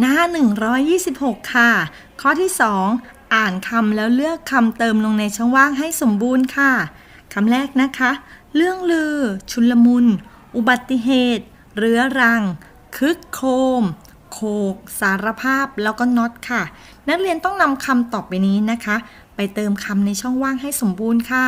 หน้า 126 ค่ะ ข้อที่ 2 อ่านคำแล้วเลือกคำเติมลงในช่องว่างให้สมบูรณ์ค่ะคำแรกนะคะ เรื่องลือ ชุลมุน อุบัติเหตุ เรื้อรัง คึกโครมโขกสารภาพแล้วก็น็อตค่ะ นักเรียนต้องนำคำต่อไปนี้นะคะ ไปเติมคำในช่องว่างให้สมบูรณ์ค่ะ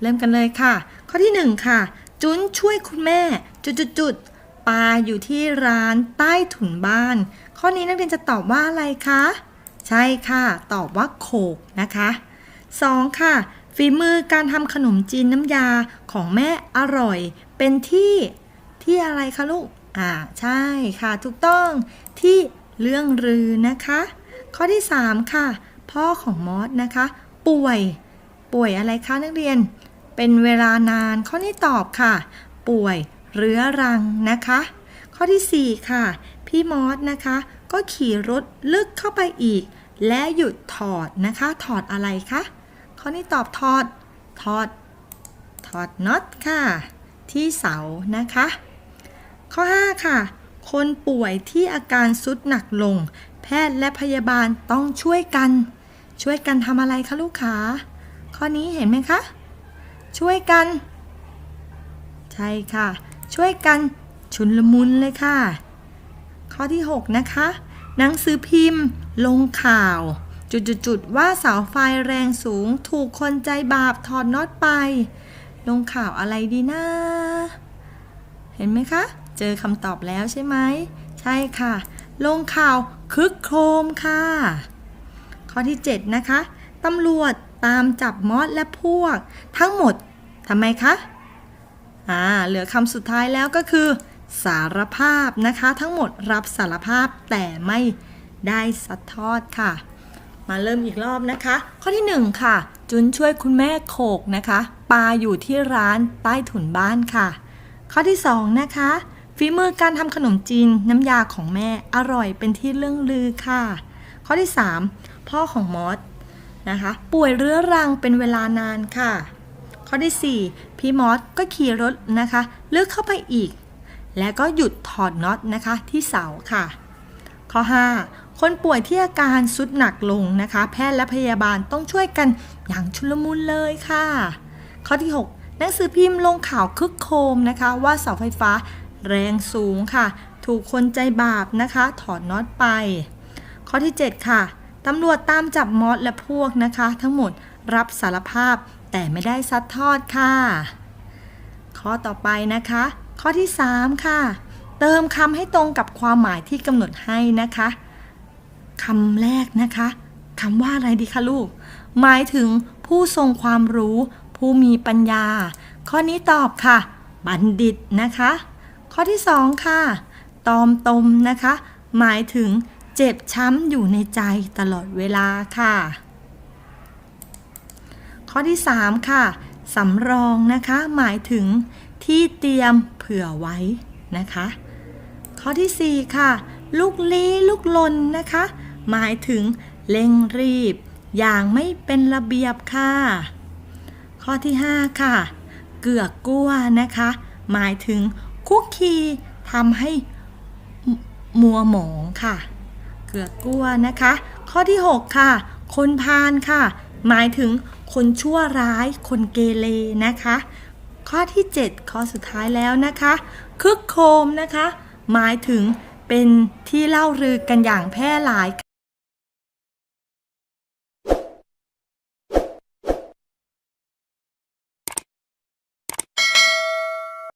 เริ่มกันเลยค่ะ ข้อที่ 1 ค่ะ จุนช่วยคุณแม่ จุดๆๆปลาอยู่ที่ร้านใต้ถุนบ้าน ข้อนี้นักเรียนจะตอบว่าอะไรคะ ใช่ค่ะ ตอบว่าโขกนะคะ 2. ค่ะ ฝีมือการทำขนมจีนน้ำยาของแม่อร่อย เป็นที่ที่อะไรคะลูก อ่า ใช่ค่ะ ถูกต้องที่เรื่องรือนะคะ ข้อที่ 3 ค่ะ พ่อของมอสนะคะ ป่วย ป่วยอะไรคะนักเรียน เป็นเวลานาน ข้อนี้ตอบค่ะ ป่วยเรื้อรังนะคะ ข้อที่ 4 ค่ะ พี่มอสนะคะ ก็ขี่รถลึกเข้าไปอีก และหยุดถอดนะคะ ถอดอะไรคะข้อนี้ตอบถอด ถอด ถอดน็อตค่ะ ที่เสานะคะ ข้อ 5 ค่ะ คนป่วยที่อาการสุดหนักลง แพทย์และพยาบาลต้องช่วยกัน ช่วยกันทำอะไรคะลูกค้าข้อนี้เห็นไหมคะ ช่วยกัน ใช่ค่ะ ช่วยกันชุนละมุนเลยค่ะ ข้อที่ 6 นะคะ หนังสือพิมพ์ ลงข่าว จุดๆว่าเสาไฟแรงสูงถูกคนใจบาปถอดน็อตไป ลงข่าวอะไรดีนะ เห็นไหมคะ เจอคำตอบแล้วใช่ไหม ใช่ค่ะ ลงข่าวคึกโครมค่ะ ข้อที่ 7 นะคะตำรวจตามจับมอสและพวก ทั้งหมดทำไมคะ อ่า เหลือคำสุดท้ายแล้วก็คือ สารภาพนะคะ ทั้งหมดรับสารภาพแต่ไม่ได้สัดทอดค่ะ มาเริ่มอีกรอบนะคะ ข้อที่ 1 ค่ะ จุนช่วยคุณแม่โขกนะคะ ปลาอยู่ที่ร้านใต้ถุนบ้านค่ะ ข้อที่ 2 นะคะฝีมือการทำขนมจีนน้ำยาของแม่อร่อยเป็นที่เรื่องลือค่ะ ข้อที่ 3 พ่อของมอสนะคะ ป่วยเรื้อรังเป็นเวลานานค่ะ ข้อที่ 4 พี่มอสก็ขี่รถนะคะเลือกเข้าไปอีก แล้วก็หยุดถอดน็อตนะคะที่เสาค่ะ ข้อ 5 คนป่วยที่อาการสุดหนักลงนะคะ แพทย์และพยาบาลต้องช่วยกันอย่างชุลมุนเลยค่ะ ข้อที่ 6 หนังสือพิมพ์ลงข่าวคึกโครมนะคะ ว่าเสาไฟฟ้าแรงสูงค่ะ ถูกคนใจบาปนะคะ ถอดน็อตไป ข้อที่ 7 ค่ะตำรวจตามจับมอสและพวกนะคะ ทั้งหมดรับสารภาพแต่ไม่ได้ซัดทอดค่ะ ข้อต่อไปนะคะ ข้อที่ 3 ค่ะ เติมคำให้ตรงกับความหมายที่กำหนดให้นะคะคำแรกนะคะคำว่าอะไรดีคะลูก หมายถึงผู้ทรงความรู้ ผู้มีปัญญา ข้อนี้ตอบค่ะ บัณฑิตนะคะ ข้อที่ 2 ค่ะ ตอมตมนะคะ หมายถึงเจ็บช้ำอยู่ในใจตลอดเวลาค่ะ ข้อที่ 3 ค่ะสำรองนะคะ หมายถึง ที่เตรียมเผื่อไว้นะคะ ข้อที่ 4 ค่ะ ลูกลี้ลูกลนนะคะ หมายถึงเร่งรีบ อย่างไม่เป็นระเบียบค่ะ ข้อที่ 5 ค่ะ เกือกกลัวนะคะ หมายถึงคุกคีทำให้มัวหมองค่ะ เกือกกลัวนะคะ ข้อที่ 6 ค่ะ คนพาลค่ะ หมายถึงคนชั่วร้าย คนเกเรนะคะ ข้อที่ 7 ข้อสุดท้ายแล้วนะคะ คึกโคมนะคะ หมายถึงเป็นที่เล่าลือกันอย่างแพร่หลาย